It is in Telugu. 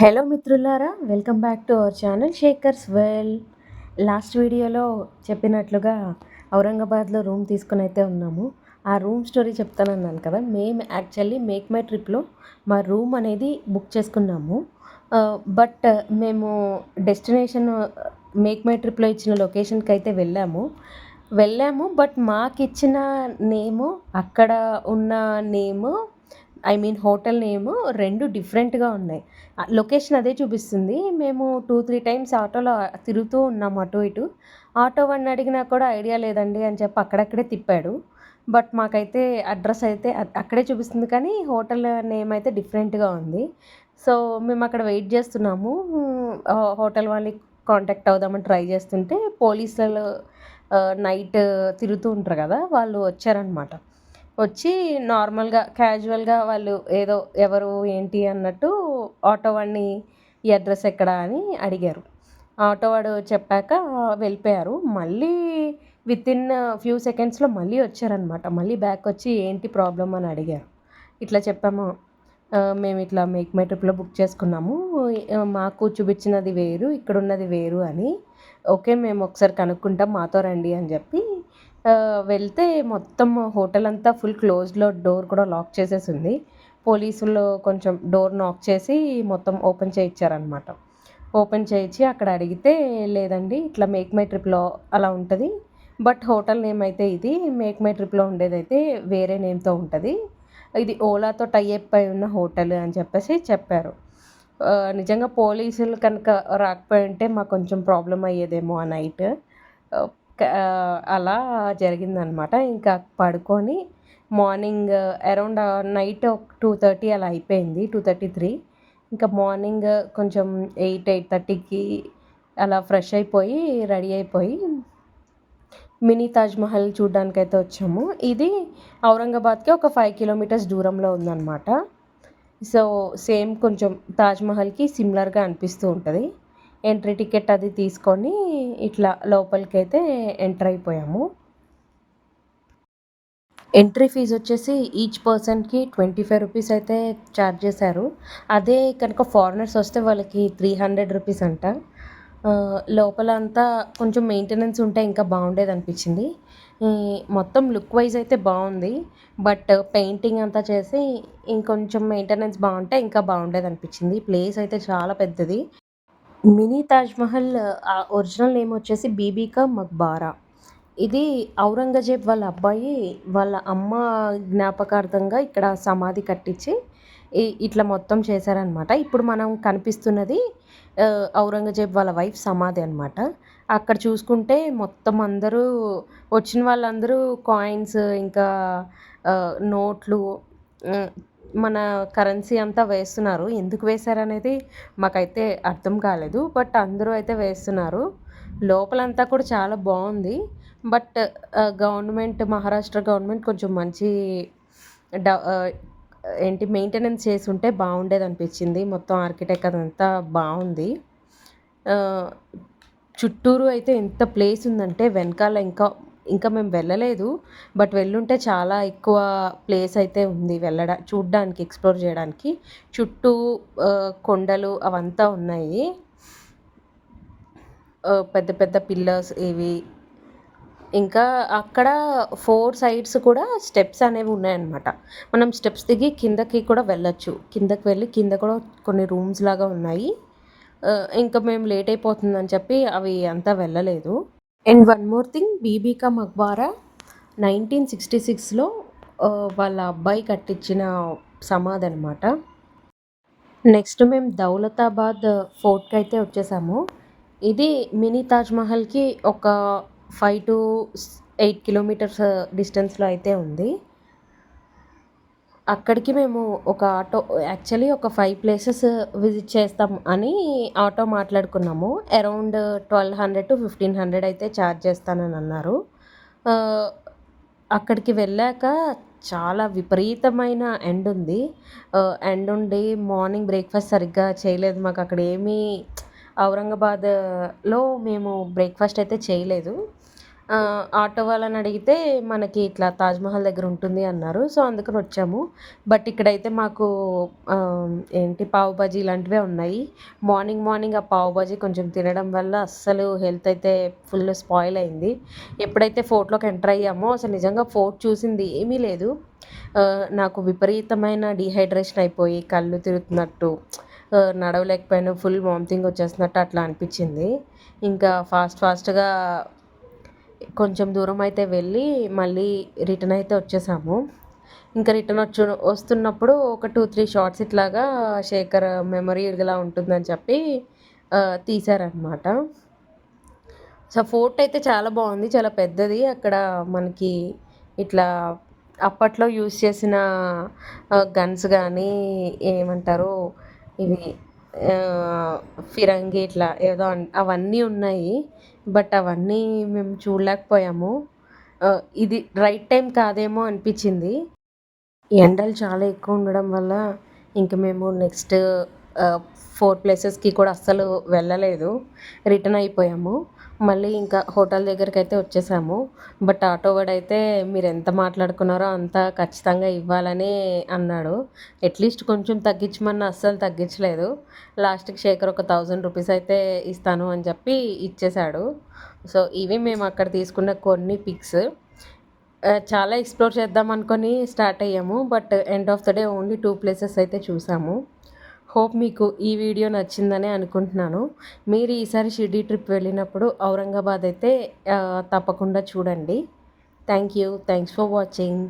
హలో మిత్రులారా welcome back to our channel shakers well. Last వీడియోలో చెప్పినట్లుగా ఔరంగాబాద్లో రూమ్ తీసుకుని అయితే ఉన్నాము. ఆ రూమ్ స్టోరీ చెప్తానన్నాను కదా మేము యాక్చువల్లీ మేక్ మై ట్రిప్లో మా రూమ్ అనేది బుక్ చేసుకున్నాము. బట్ మేము డెస్టినేషన్ మేక్ మై ట్రిప్లో ఇచ్చిన లొకేషన్కి అయితే వెళ్ళాము. వెళ్ళాము బట్ మాకు ఇచ్చిన నేము అక్కడ ఉన్న name I mean hotel name రెండు డిఫరెంట్గా ఉన్నాయి. లొకేషన్ అదే చూపిస్తుంది. మేము టూ త్రీ టైమ్స్ ఆటోలో తిరుగుతూ ఉన్నాము అటు ఇటు. ఆటో వాడిని అడిగినా కూడా ఐడియా లేదండి అని చెప్పి అక్కడక్కడే తిప్పాడు. బట్ మాకైతే అడ్రస్ అయితే అక్కడే చూపిస్తుంది కానీ హోటల్ నేమ్ అయితే డిఫరెంట్గా ఉంది. సో మేము అక్కడ వెయిట్ చేస్తున్నాము. హోటల్ వాళ్ళకి కాంటాక్ట్ అవుదామని ట్రై చేస్తుంటే పోలీసులు నైట్ తిరుగుతూ ఉంటారు కదా వాళ్ళు వచ్చారనమాట వచ్చి నార్మల్గా క్యాజువల్గా వాళ్ళు ఏదో ఎవరు ఏంటి అన్నట్టు ఆటో వాడిని ఈ అడ్రస్ ఎక్కడ అని అడిగారు. ఆటో వాడు చెప్పాక వెళ్ళిపోయారు. మళ్ళీ విత్ ఇన్ ఫ్యూ సెకండ్స్లో మళ్ళీ వచ్చారనమాట మళ్ళీ బ్యాక్ వచ్చి ఏంటి ప్రాబ్లం అని అడిగారు. ఇట్లా చెప్పాము మేము ఇట్లా మేక్ మై ట్రిప్లో బుక్ చేసుకున్నాము. మాకు చూపించినది వేరు ఇక్కడ ఉన్నది వేరు అని. ఓకే మేము ఒకసారి కనుక్కుంటాం మాతో రండి అని చెప్పి వెళ్తే మొత్తం హోటల్ అంతా ఫుల్ క్లోజ్లో డోర్ కూడా లాక్ చేసేసి ఉంది. పోలీసులు కొంచెం డోర్ నాక్ చేసి మొత్తం ఓపెన్ చేయించారనమాట ఓపెన్ చేయించి అక్కడ అడిగితే లేదండి ఇట్లా మేక్ మై ట్రిప్లో అలా ఉంటుంది. బట్ హోటల్ నేమ్ అయితే ఇది మేక్ మై ట్రిప్లో ఉండేదైతే వేరే నేమ్తో ఉంటుంది. ఇది ఓలాతో టైఅప్ అయి ఉన్న హోటల్ అని చెప్పేసి చెప్పారు. నిజంగా పోలీసులు కనుక రాకపోయి ఉంటే మాకు కొంచెం ప్రాబ్లం అయ్యేదేమో ఆ నైట్. అలా జరిగిందనమాట. ఇంకా పడుకొని morning around night two thirty అలా అయిపోయింది టూ థర్టీ త్రీ. ఇంకా మార్నింగ్ కొంచెం ఎయిట్ ఎయిట్ థర్టీకి అలా ఫ్రెష్ అయిపోయి రెడీ అయిపోయి మినీ తాజ్మహల్ చూడడానికి వచ్చాము. ఇది ఔరంగాబాద్కి ఒక ఫైవ్ కిలోమీటర్స్ దూరంలో ఉందన్నమాట సో సేమ్ కొంచెం తాజ్మహల్కి సిమిలర్గా అనిపిస్తూ ఉంటుంది. ఎంట్రీ టికెట్ అది తీసుకొని ఇట్లా లోపలికైతే ఎంటర్ అయిపోయాము. ఎంట్రీ ఫీజు వచ్చేసి ఈచ్ పర్సన్కి ట్వంటీ ఫైవ్ రూపీస్ అయితే ఛార్జ్ చేశారు. అదే కనుక ఫారినర్స్ వస్తే వాళ్ళకి త్రీ హండ్రెడ్ రూపీస్ అంట. లోపల అంతా కొంచెం మెయింటెనెన్స్ ఉంటే ఇంకా బాగుండేది అనిపించింది. మొత్తం లుక్ వైజ్ అయితే బాగుంది. బట్ పెయింటింగ్ అంతా చేసి ఇంకొంచెం మెయింటెనెన్స్ బాగుంటే ఇంకా బాగుండేది అనిపించింది. ప్లేస్ అయితే చాలా పెద్దది. మినీ తాజ్మహల్ ఒరిజినల్ నేమ్ వచ్చేసి బీబీకా మక్బారా. ఇది ఔరంగజేబ్ వాళ్ళ అబ్బాయి వాళ్ళ అమ్మ జ్ఞాపకార్థంగా ఇక్కడ సమాధి కట్టించి ఇట్లా మొత్తం చేశారనమాట ఇప్పుడు మనం కనిపిస్తున్నది ఔరంగజేబ్ వాళ్ళ వైఫ్ సమాధి అనమాట అక్కడ చూసుకుంటే మొత్తం అందరూ వచ్చిన వాళ్ళందరూ కాయిన్స్ ఇంకా నోట్లు మన కరెన్సీ అంతా వేస్తున్నారు. ఎందుకు వేశారనేది మాకైతే అర్థం కాలేదు. బట్ అందరూ అయితే వేస్తున్నారు. లోపలంతా కూడా చాలా బాగుంది. బట్ గవర్నమెంట్ మహారాష్ట్ర గవర్నమెంట్ కొంచెం మంచి డ uh, ఏంటి మెయింటెనెన్స్ చేసి ఉంటే బాగుండేది అనిపించింది. మొత్తం ఆర్కిటెక్ట్ అదంతా బాగుంది. Uh, చుట్టూరు అయితే ఎంత ప్లేస్ ఉందంటే వెనకాల ఇంకా ఇంకా మేము వెళ్ళలేదు బట్ వెళ్ళుంటే చాలా ఎక్కువ ప్లేస్ అయితే ఉంది వెళ్ళడా చూడ్డానికి ఎక్స్ప్లోర్ చేయడానికి. చుట్టూ కొండలు అవంతా ఉన్నాయి. పెద్ద పెద్ద పిల్లర్స్ ఇవి ఇంకా అక్కడ ఫోర్ సైడ్స్ కూడా స్టెప్స్ అనేవి ఉన్నాయన్నమాట. మనం స్టెప్స్ దిగి కిందకి కూడా వెళ్ళొచ్చు. కిందకి వెళ్ళి కింద కూడా కొన్ని రూమ్స్ లాగా ఉన్నాయి. ఇంకా మేము లేట్ అయిపోతుందని చెప్పి అవి అంతా వెళ్ళలేదు. And one more thing Bibi ka Maqbara nineteen sixty సిక్స్లో వాళ్ళ అబ్బాయి కట్టించిన సమాధి అనమాట నెక్స్ట్ మేము దౌలతాబాద్ ఫోర్ట్కి అయితే వచ్చేసాము. ఇది మినీ తాజ్మహల్కి ఒక ఫైవ్ టు ఎయిట్ కిలోమీటర్స్ డిస్టెన్స్లో అయితే ఉంది. అక్కడికి మేము ఒక ఆటో యాక్చువల్లీ ఒక ఫైవ్ ప్లేసెస్ విజిట్ చేస్తాం అని ఆటో మాట్లాడుకున్నాము. Around twelve hundred to fifteen hundred అయితే ఛార్జ్ చేస్తానని అన్నారు. అక్కడికి వెళ్ళాక చాలా విపరీతమైన ఎండ్ ఉంది. ఎండ్ ఉండి మార్నింగ్ బ్రేక్ఫాస్ట్ సరిగ్గా చేయలేదు మాకు. అక్కడ ఏమీ ఔరంగాబాద్లో మేము బ్రేక్ఫాస్ట్ అయితే చేయలేదు. ఆటో వాళ్ళని అడిగితే మనకి ఇట్లా తాజ్మహల్ దగ్గర ఉంటుంది అన్నారు. సో అందుకని వచ్చాము. బట్ ఇక్కడైతే మాకు ఏంటి పావు బాజీ ఇలాంటివే ఉన్నాయి. మార్నింగ్ మార్నింగ్ ఆ పావు బాజీ కొంచెం తినడం వల్ల అస్సలు హెల్త్ అయితే ఫుల్ స్పాయిల్ అయింది. ఎప్పుడైతే ఫోర్ట్లోకి ఎంటర్ అయ్యామో అసలు నిజంగా ఫోర్ట్ చూసింది ఏమీ లేదు. నాకు విపరీతమైన డిహైడ్రేషన్ అయిపోయి కళ్ళు తిరుగుతున్నట్టు నడవలేకపోయినా నడవలేకపోయాను ఫుల్ వామిటింగ్ వచ్చేస్తున్నట్టు అట్లా అనిపించింది. ఇంకా ఫాస్ట్ ఫాస్ట్గా కొంచెం దూరం అయితే వెళ్ళి మళ్ళీ రిటర్న్ అయితే వచ్చేసాము. ఇంకా రిటర్న్ వచ్చి వస్తున్నప్పుడు ఒక టూ త్రీ షార్ట్స్ ఇట్లాగా శేఖర్ మెమరీ ఇలా ఉంటుందని చెప్పి తీశారనమాట సో ఫోర్ట్ అయితే చాలా బాగుంది చాలా పెద్దది. అక్కడ మనకి ఇట్లా అప్పట్లో యూస్ చేసిన గన్స్ కానీ ఏమంటారు ఇవి ఫిరంగి ఇట్లా ఏదో అవన్నీ ఉన్నాయి. బట్ అవన్నీ మేము చూడలేకపోయాము. ఇది రైట్ టైం కాదేమో అనిపించింది. ఎండలు చాలా ఎక్కువ ఉండడం వల్ల ఇంక మేము నెక్స్ట్ ఫోర్ ప్లేసెస్కి కూడా అస్సలు వెళ్ళలేదు. రిటర్న్ అయిపోయాము. మళ్ళీ ఇంకా హోటల్ దగ్గరికి అయితే వచ్చేసాము. బట్ ఆటో వాడైతే మీరు ఎంత మాట్లాడుకున్నారో అంత ఖచ్చితంగా ఇవ్వాలని అన్నాడు. అట్లీస్ట్ కొంచెం తగ్గించమన్న అస్సలు తగ్గించలేదు. లాస్ట్కి శేఖర్ ఒక థౌజండ్ రూపీస్ అయితే ఇస్తాను అని చెప్పి ఇచ్చేశాడు. సో ఇవి మేము అక్కడ తీసుకున్న కొన్ని పిక్స్. చాలా ఎక్స్ప్లోర్ చేద్దాం అనుకొని స్టార్ట్ అయ్యాము. But end of the day only two places అయితే చూసాము. హోప్ మీకు ఈ వీడియో నచ్చిందనే అనుకుంటున్నాను. మీరు ఈసారి షిర్డీ ట్రిప్ వెళ్ళినప్పుడు ఔరంగాబాద్ అయితే తప్పకుండా చూడండి. Thank you. Thanks for watching.